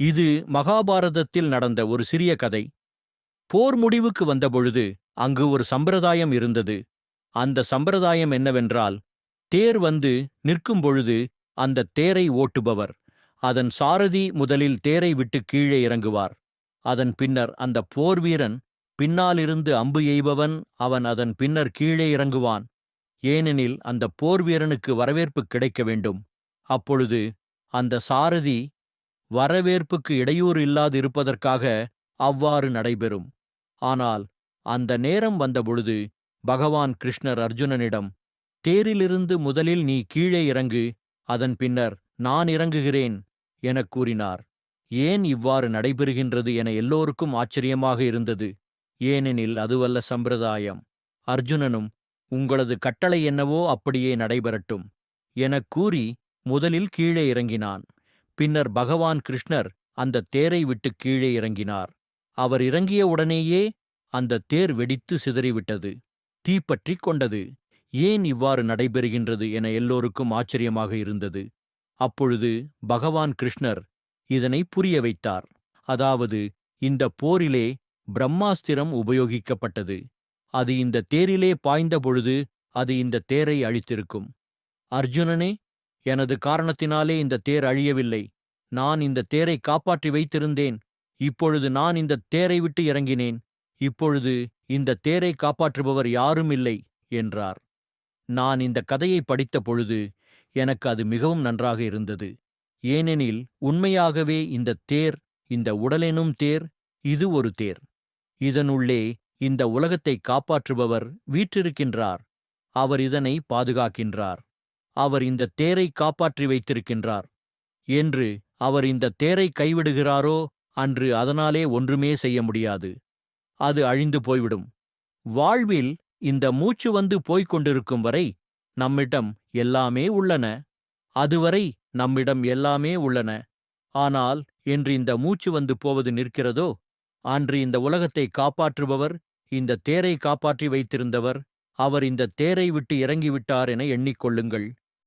இது மகாபாரதத்தில் நடந்த ஒரு சிறிய கதை. போர் முடிவுக்கு வந்தபொழுது அங்கு ஒரு சம்பிரதாயம் இருந்தது. அந்த சம்பிரதாயம் என்னவென்றால் தேர் வந்து நிற்கும் பொழுது அந்த தேரை ஓட்டுபவர் அதன் சாரதி முதலில் தேரை விட்டு கீழே இறங்குவார். அதன் பின்னர் அந்த போர் வீரன் பின்னாலிருந்து அம்பு எய்பவன் அவன் அதன் பின்னர் கீழே இறங்குவான். ஏனெனில் அந்த போர் வீரனுக்கு வரவேற்பு கிடைக்க வேண்டும். அப்பொழுது அந்த சாரதி வரவேற்புக்கு இடையூறு இல்லாதிருப்பதற்காக அவ்வாறு நடைபெறும். ஆனால் அந்த நேரம் வந்தபொழுது பகவான் கிருஷ்ணர் அர்ஜுனனிடம் தேரிலிருந்து முதலில் நீ கீழே இறங்கு அதன் பின்னர் நான் இறங்குகிறேன் எனக் கூறினார். ஏன் இவ்வாறு நடைபெறுகின்றது என எல்லோருக்கும் ஆச்சரியமாக இருந்தது. ஏனெனில் அதுவல்ல சம்பிரதாயம். அர்ஜுனனும் உங்களது கட்டளை என்னவோ அப்படியே நடைபெறட்டும் எனக் கூறி முதலில் கீழே இறங்கினான். பின்னர் பகவான் கிருஷ்ணர் அந்த தேரை விட்டு கீழே இறங்கினார். அவர் இறங்கிய உடனேயே அந்த தேர் வெடித்து சிதறிவிட்டது. தீப்பற்றிக் கொண்டது. ஏன் இவ்வாறு நடைபெறுகின்றது என எல்லோருக்கும் ஆச்சரியமாக இருந்தது. அப்பொழுது பகவான் கிருஷ்ணர் இதனை புரிய வைத்தார். அதாவது இந்த போரிலே பிரம்மாஸ்திரம் உபயோகிக்கப்பட்டது. அது இந்த தேரிலே பாய்ந்த பொழுது அது இந்த தேரை அழித்திருக்கும். அர்ஜுனனே எனது காரணத்தினாலே இந்த தேர் அழியவில்லை. நான் இந்த தேரை காப்பாற்றி வைத்திருந்தேன். இப்பொழுது நான் இந்த தேரை விட்டு இறங்கினேன். இப்பொழுது இந்த தேரை காப்பாற்றுபவர் யாரும் இல்லை என்றார். நான் இந்த கதையை படித்த பொழுது எனக்கு அது மிகவும் நன்றாக இருந்தது. ஏனெனில் உண்மையாகவே இந்த தேர் இந்த உடலெனும் தேர் இது ஒரு தேர். இதனுள்ளே இந்த உலகத்தை காப்பாற்றுபவர் வீற்றிருக்கின்றார். அவர் இதனை பாதுகாக்கின்றார். அவர் இந்த தேரை காப்பாற்றி வைத்திருக்கின்றார். என்று அவர் இந்த தேரை கைவிடுகிறாரோ அன்று அதனாலே ஒன்றுமே செய்ய முடியாது. அது அழிந்து போய்விடும். வாழ்வில் இந்த மூச்சு வந்து போய்க் கொண்டிருக்கும் வரை நம்மிடம் எல்லாமே உள்ளன. அதுவரை நம்மிடம் எல்லாமே உள்ளன. ஆனால் என்று இந்த மூச்சு வந்து போவது நிற்கிறதோ? அன்று இந்த உலகத்தை காப்பாற்றுபவர் இந்த தேரை காப்பாற்றி வைத்திருந்தவர் அவர் இந்த தேரை விட்டு இறங்கிவிட்டார் என எண்ணிக்கொள்ளுங்கள்